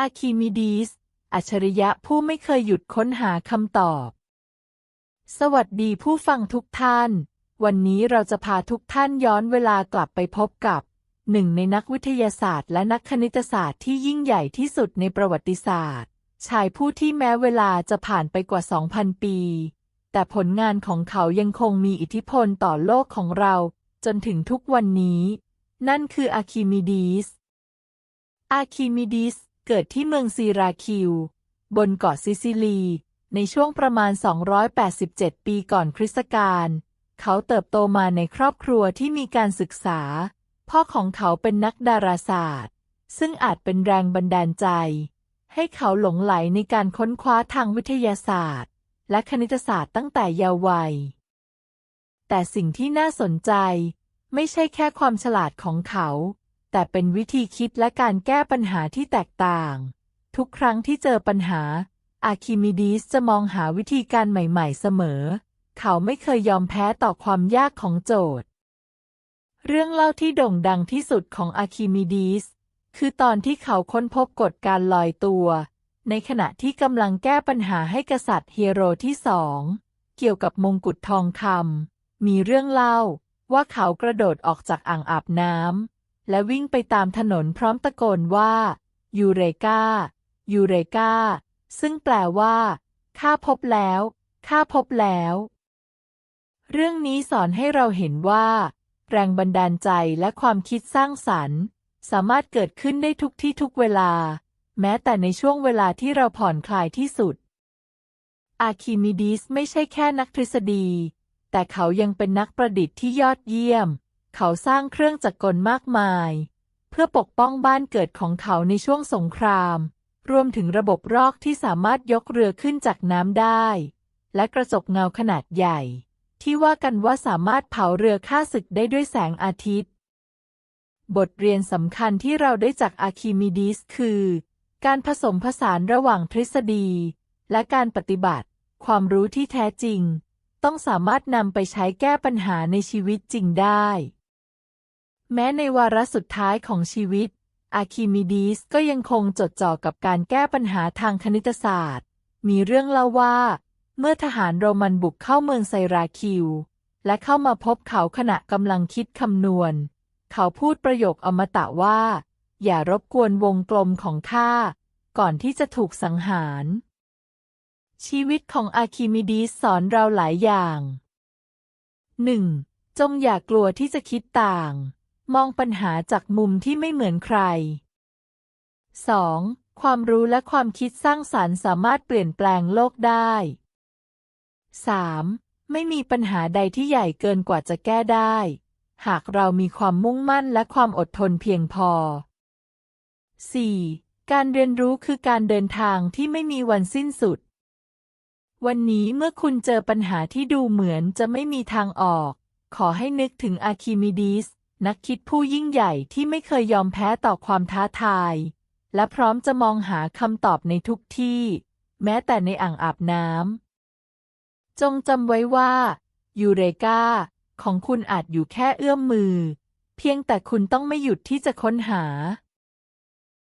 อาร์คิมิดีส อัจฉริยะผู้ไม่เคยหยุดค้นหาคำตอบ สวัสดีผู้ฟังทุกท่าน วันนี้เราจะพาทุกท่านย้อนเวลากลับไปพบกับหนึ่งในนักวิทยาศาสตร์และนักคณิตศาสตร์ที่ยิ่งใหญ่ที่สุดในประวัติศาสตร์ ชายผู้ที่แม้เวลาจะผ่านไปกว่า 2,000 ปี แต่ผลงานของเขายังคงมีอิทธิพลต่อโลกของเรา จนถึงทุกวันนี้ นั่นคืออาร์คิมิดีสอาร์คิมิดีส เกิดที่เมืองซีราคิว บนเกาะซิซิลี ในช่วงประมาณ 287 ปีก่อนคริสตกาล เขาเติบโตมาในครอบครัวที่มีการศึกษา พ่อของเขาเป็นนักดาราศาสตร์ ซึ่งอาจเป็นแรงบันดาลใจ ให้เขาหลงไหลในการค้นคว้าทางวิทยาศาสตร์ และคณิตศาสตร์ตั้งแต่เยาว์วัย แต่สิ่งที่น่าสนใจ ไม่ใช่แค่ความฉลาดของเขา แต่เป็นวิธีคิดและการแก้ปัญหาที่แตกต่าง ทุกครั้งที่เจอปัญหา อาคิมิดีสจะมองหาวิธีการใหม่ๆเสมอ เขาไม่เคยยอมแพ้ต่อความยากของโจทย์ เรื่องเล่าที่โด่งดังที่สุดของอาคิมิดีสคือตอนที่เขาค้นพบกฎการลอยตัว ในขณะที่กำลังแก้ปัญหาให้กษัตริย์เฮโรที่สองเกี่ยวกับมงกุฎทองคำมีเรื่องเล่าว่าเขากระโดดออกจากอ่างอาบน้ำ และวิ่งไปตามถนนพร้อมตะโกนว่ายูเรกายูเรกาซึ่งแปลว่า ข้าพบแล้ว ข้าพบแล้ว เรื่องนี้สอนให้เราเห็นว่า แรงบันดาลใจและความคิดสร้างสรรค์ สามารถเกิดขึ้นได้ทุกที่ทุกเวลา แม้แต่ในช่วงเวลาที่เราผ่อนคลายที่สุด อาคิมิดีสไม่ใช่แค่นักทฤษฎี แต่เขายังเป็นนักประดิษฐ์ที่ยอดเยี่ยม เขาสร้างเครื่องจักรกลมากมาย เพื่อปกป้องบ้านเกิดของเขาในช่วงสงคราม รวมถึงระบบรอกที่สามารถยกเรือขึ้นจากน้ำได้ และกระจกเงาขนาดใหญ่ ที่ว่ากันว่าสามารถเผาเรือฆ่าศึกได้ด้วยแสงอาทิตย์ บทเรียนสำคัญที่เราได้จากอาร์คิมิดีสคือ การผสมผสานระหว่างทฤษฎี และการปฏิบัติ ความรู้ที่แท้จริง ต้องสามารถนำไปใช้แก้ปัญหาในชีวิตจริงได้ แม้ในวาระสุดท้ายของชีวิต อาคิมิดีสก็ยังคงจดจ่อกับการแก้ปัญหาทางคณิตศาสตร์ มีเรื่องเล่าว่า เมื่อทหารโรมันบุกเข้าเมืองไซราคิว และเข้ามาพบเขาขณะกำลังคิดคำนวณ เขาพูดประโยคอมตะว่า อย่ารบกวนวงกลมของข้า ก่อนที่จะถูกสังหาร ชีวิตของอาคิมิดีสสอนเราหลายอย่าง 1. จงอย่ากลัวที่จะคิดต่าง มองปัญหาจากมุมที่ไม่เหมือนใคร 2. ความรู้และความคิดสร้างสรรค์สามารถเปลี่ยนแปลงโลกได้ 3. ไม่มีปัญหาใดที่ใหญ่เกินกว่าจะแก้ได้ หากเรามีความมุ่งมั่นและความอดทนเพียงพอ 4. การเรียนรู้คือการเดินทางที่ไม่มีวันสิ้นสุด วันนี้เมื่อคุณเจอปัญหาที่ดูเหมือนจะไม่มีทางออก ขอให้นึกถึงอาร์คิมิดีส นักคิดผู้ยิ่งใหญ่ที่ไม่เคยยอมแพ้ต่อความท้าทาย และพร้อมจะมองหาคำตอบในทุกที่ แม้แต่ในอ่างอาบน้ำจงจำไว้ว่ายูเรกาของคุณอาจอยู่แค่เอื้อมมือ เพียงแต่คุณต้องไม่หยุดที่จะค้นหา